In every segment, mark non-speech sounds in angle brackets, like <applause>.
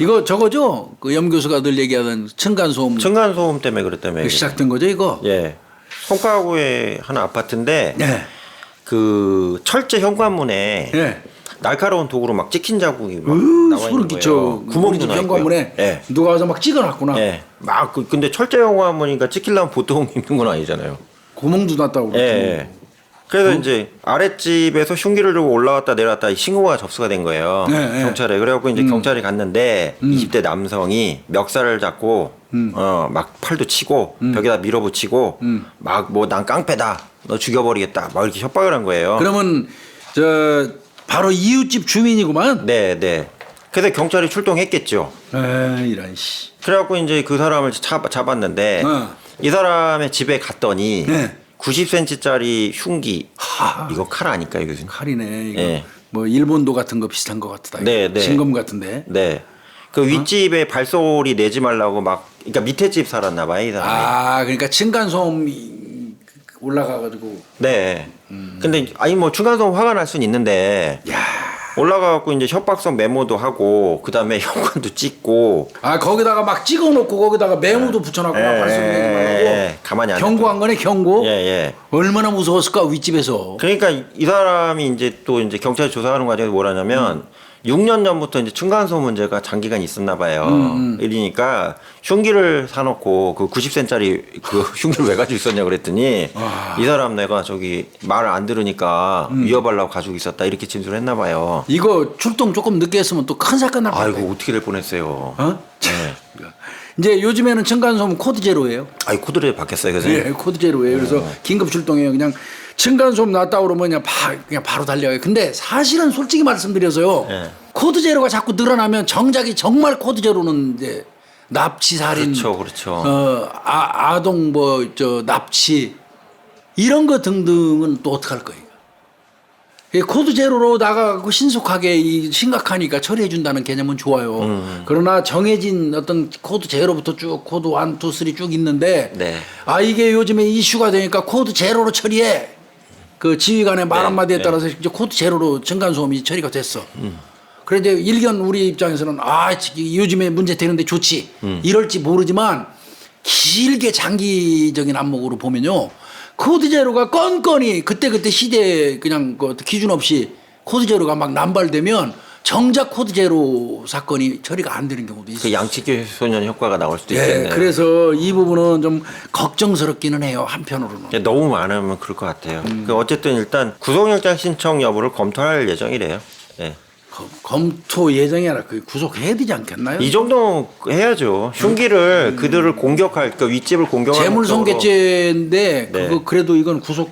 이거 저거죠? 그염 교수가 늘 얘기하던 층간소음 층간 소음 때문에 그랬다며. 그 시작된 거죠, 이거? 예. 송파구의 한 아파트인데 네. 그 철제 현관문에 예. 날카로운 도구로 막 찍힌 자국이 막 으, 나와 소름 있는 끼쳐. 거예요. 구멍도 우리 집나 있고요. 현관문에 예. 누가 와서 막 찍어놨구나. 예. 막 그, 근데 철제 현관문이니까 찍히려면 보통 있는 건 아니잖아요. 구멍도 났다고. 예. 그러고. 예. 그래서 이제 아랫집에서 흉기를 들고 올라왔다 내려왔다 신고가 접수가 된 거예요. 네, 네. 경찰에. 그래갖고 이제 경찰이 갔는데 20대 남성이 멱살을 잡고 어, 막 팔도 치고 벽에다 밀어붙이고 막 뭐 난 깡패다. 너 죽여버리겠다. 막 이렇게 협박을 한 거예요. 그러면 저 바로 이웃집 주민이구만. 네, 네. 그래서 경찰이 출동했겠죠. 에이, 이런 씨. 그래갖고 이제 그 사람을 잡, 잡았는데 어. 이 사람의 집에 갔더니 네. 90cm짜리 흉기 하. 이거 칼 아닐까요, 교수님? 칼이네. 이거 예. 뭐 일본도 같은 거 비슷한 거 같다. 네, 네. 진검 같은데. 네. 그 윗집에 발소리 내지 말라고 막 그러니까 밑에 집 살았나 봐요, 이 사람이. 아, 그러니까 층간 소음이 올라가 가지고 네. 근데 아니 뭐 중간소음 화가 날 수는 있는데 야. 올라가 갖고 이제 협박성 메모도 하고 그 다음에 <laughs> 현관도 찍고 아, 거기다가 막 찍어 놓고 거기다가 메모도 붙여 놨고 막 예, 예, 말라고. 예. 가만히 안 경고한 거네, 경고. 예, 예. 얼마나 무서웠을까 윗집에서. 그러니까 이- 이 사람이 이제 또 이제 경찰 조사하는 과정에서 뭐라냐면 6년 전부터 이제 층간소음 문제가 장기간 있었나 봐요. 이러니까 흉기를 사놓고 그 90센짜리 그 <laughs> 흉기를 왜 가지고 있었냐 그랬더니 이 사람 내가 저기 말을 안 들으니까 위협하려고 가지고 있었다 이렇게 진술을 했나 봐요. 이거 출동 조금 늦게 했으면 또 큰 사건 날 뻔했다. 아이고 어떻게 될 뻔했어요. 어? 네. <laughs> 이제 요즘에는 층간소음 코드 제로예요. 아이 코드를 바뀌었어요, 교수님. 예, 코드 제로예요. 그래서 긴급 출동해요. 그냥 층간소음 났다 그러면 그냥, 바, 그냥 바로 달려요. 근데 사실은 솔직히 말씀드려서요. 예. 코드 제로가 자꾸 늘어나면 정작이 정말 코드 제로는 이제 납치 살인, 그렇죠, 그렇죠. 어, 아, 아동 뭐 저 납치 이런 거 등등은 또 어떡할 거예요? 이 코드 제로로 나가고 신속하게 이 심각하니까 처리해 준다는 개념은 좋아요. 음. 그러나 정해진 어떤 코드 제로부터 쭉 코드 1, 2, 3쭉 있는데 네. 아 이게 요즘에 이슈가 되니까 코드 제로로 처리해. 그 지휘관의 말 네, 한마디에 네. 따라서 이제 코드 제로로 층간소음이 처리가 됐어. 음. 그런데 일견 우리 입장에서는 아 이- 요즘에 문제 되는데 좋지 음. 이럴지 모르지만 길게 장기적인 안목으로 보면요 코드 제로가 건건이 그때 그때 시대 그냥 그 기준 없이 코드 제로가 막 남발되면 정작 코드 제로 사건이 처리가 안 되는 경우도 있어요. 그 양치기 소년 효과가 나올 수도 예, 있겠네요. 그래서 이 부분은 좀 걱정스럽기는 해요 한편으로는. 예, 너무 많으면 그럴 것 같아요. 음. 그 어쨌든 일단 구속영장 신청 여부를 검토할 예정이래요. 예. 검- 검토 예정이 아니라 그 구속해야 되지 않겠나요? 이 정도 해야죠. 흉기를 그들을 공격할 그 윗집을 공격할 목적으로. 재물손괴죄인데 네. 그거 그래도 이건 구속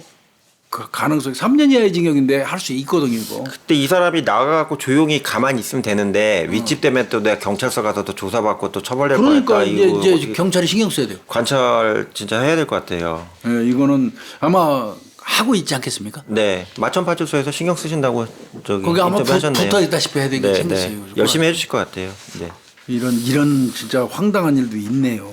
그 가능성이 3년 이하의 징역인데 할 수 있거든요 이거. 그때 이 사람이 나가갖고 조용히 가만히 있으면 어. 되는데 윗집 때문에 또 내가 경찰서 가서 또 조사받고 또 처벌될 그러니까 거니까 이제, 이거 이제 어떻게 경찰이 신경 써야 돼요. 관찰 진짜 해야 될 것 같아요. 예, 이거는 아마 하고 있지 않겠습니까? 네, 마천파출소에서 신경 쓰신다고 저기 거기 아마 인터뷰 부- 하셨네요. 붙어 있다시피 해야 되겠 네. 네. 열심히 해주실 것 같아요. 네. 이런 이런 진짜 황당한 일도 있네요.